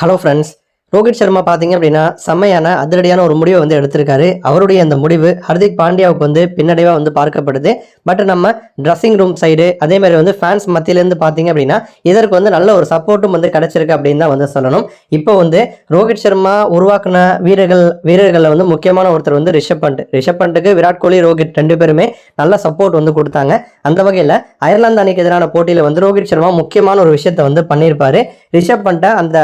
Hello friends Rohit Sharma பார்த்தீங்க அப்படின்னா செம்மையான அதிரடியான ஒரு முடிவை வந்து எடுத்திருக்காரு. அவருடைய அந்த முடிவு ஹர்திக் பாண்டியாவுக்கு வந்து பின்னடைவாக வந்து பார்க்கப்படுது. பட் நம்ம ட்ரெஸ்ஸிங் ரூம் சைடு அதே மாதிரி வந்து ஃபேன்ஸ் மத்தியிலேருந்து பார்த்தீங்க அப்படின்னா இதற்கு வந்து நல்ல ஒரு சப்போர்ட்டும் வந்து கிடைச்சிருக்கு அப்படின்னு தான் வந்து சொல்லணும். இப்போ வந்து ரோஹித் சர்மா உருவாக்குன வீரர்கள் வீரர்களில் வந்து முக்கியமான ஒருத்தர் வந்து ரிஷப் பண்ட். ரிஷப் பண்ட்டுக்கு விராட் கோலி ரோஹித் ரெண்டு பேருமே நல்ல சப்போர்ட் வந்து கொடுத்தாங்க. அந்த வகையில் அயர்லாந்து அணிக்கு எதிரான போட்டியில் வந்து ரோஹித் சர்மா முக்கியமான ஒரு விஷயத்தை வந்து பண்ணியிருப்பாரு. ரிஷப் பண்ட்டை அந்த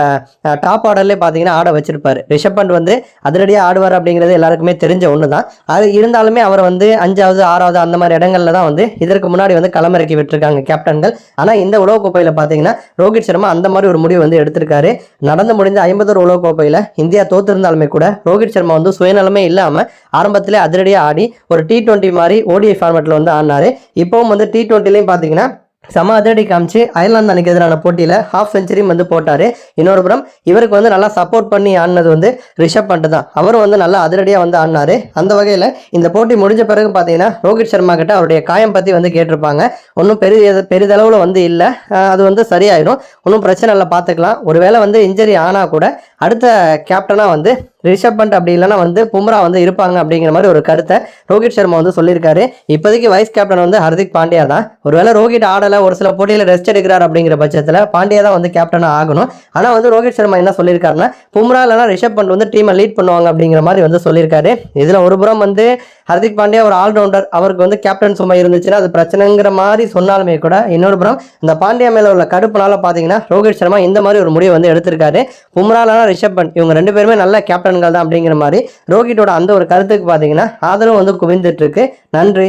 டாப் ஆர்டர்லேயே பார்த்தீங்கன்னா ஆட வச்சிருப்பாரு. ரிஷப் பண்ட் வந்து அதிரடியாக ஆடுவார் அப்படிங்கிறது எல்லாருக்குமே தெரிஞ்ச ஒன்று தான் அது இருந்தாலுமே அவர் வந்து அஞ்சாவது ஆறாவது அந்த மாதிரி இடங்கள்ல தான் வந்து இதற்கு முன்னாடி வந்து களமிறக்கி விட்டுருக்காங்க கேப்டன்கள் ஆனால் இந்த உலகக்கோப்பையில் பார்த்தீங்கன்னா ரோஹித் சர்மா அந்த மாதிரி ஒரு முடிவு வந்து எடுத்திருக்காரு. நடந்து முடிஞ்ச ஐம்பது உலகக்கோப்பையில் இந்தியா தோத்திருந்தாலுமே கூட ரோஹித் சர்மா வந்து சுயநலமே இல்லாமல் ஆரம்பத்திலே அதிரடியாக ஆடி ஒரு டி டுவெண்ட்டி மாதிரி ஓடிஐ ஃபார்மேட்டில் வந்து ஆடினாரு. இப்போவும் வந்து டி டுவெண்ட்டிலையும் பார்த்தீங்கன்னா செம அதிரடி காமிச்சு அயர்லாந்து அன்னைக்கு எதிரான போட்டியில் ஹாஃப் செஞ்சுரியும் வந்து போட்டார். இன்னொரு புறம் இவருக்கு வந்து நல்லா சப்போர்ட் பண்ணி ஆடினது வந்து ரிஷப் பண்ட் தான். அவரும் வந்து நல்லா அதிரடியாக வந்து ஆடினாரு. அந்த வகையில் இந்த போட்டி முடிஞ்ச பிறகு பார்த்தீங்கன்னா ரோஹித் சர்மா கிட்ட அவருடைய காயம் பற்றி வந்து கேட்டிருப்பாங்க. ஒன்றும் பெரிய பெரிதளவில் வந்து இல்லை. அது வந்து சரியாயிடும். ஒன்றும் பிரச்சனை இல்லை பார்த்துக்கலாம் ஒருவேளை வந்து இன்ஜரி ஆனால் கூட அடுத்த கேப்டனாக வந்து ரிஷப் பண்ட் அப்படி இல்லைன்னா வந்து பும்ரா வந்து இருப்பாங்க அப்படிங்கிற மாதிரி ஒரு கருத்தை ரோஹித் சர்மா வந்து சொல்லியிருக்காரு. இப்போதைக்கு வைஸ் கேப்டன் வந்து ஹர்திக் பாண்டியா தான். ஒருவேளை ரோஹித் ஆடலை ஒரு சில போட்டியில் ரெஸ்ட் எடுக்கிறார் அப்படிங்கிற பட்சத்தில் பாண்டியா தான் வந்து கேப்டனாக ஆகணும். ஆனால் வந்து ரோஹித் சர்மா என்ன சொல்லியிருக்காருன்னா பும்ரா இல்லைனா ரிஷப் பண்ட் வந்து டீமை லீட் பண்ணுவாங்க அப்படிங்கிற மாதிரி வந்து சொல்லியிருக்காரு. இதில் ஒரு புறம் வந்து ஹர்திக் பாண்டியா ஒரு ஆல்ரவுண்டர் அவருக்கு வந்து கேப்டன் சும்மா இருந்துச்சுன்னா அது பிரச்சனைங்கிற மாதிரி சொன்னாலுமே கூட இன்னொரு புறம் இந்த பாண்டியா மேலே உள்ள கடுப்புனால பார்த்தீங்கன்னா ரோஹித் சர்மா இந்த மாதிரி ஒரு முடிவை வந்து எடுத்திருக்காரு. பும்ராலனா ரிஷப் பண்ட் இவங்க ரெண்டு பேருமே நல்ல கேப்டன் கேப்டன்கள் தான் அப்படிங்கிற மாதிரி ரோஹிட்டோட அந்த ஒரு கருத்துக்கு பார்த்தீங்கன்னா ஆதரவு வந்து குவிந்துட்டு இருக்கு. நன்றி.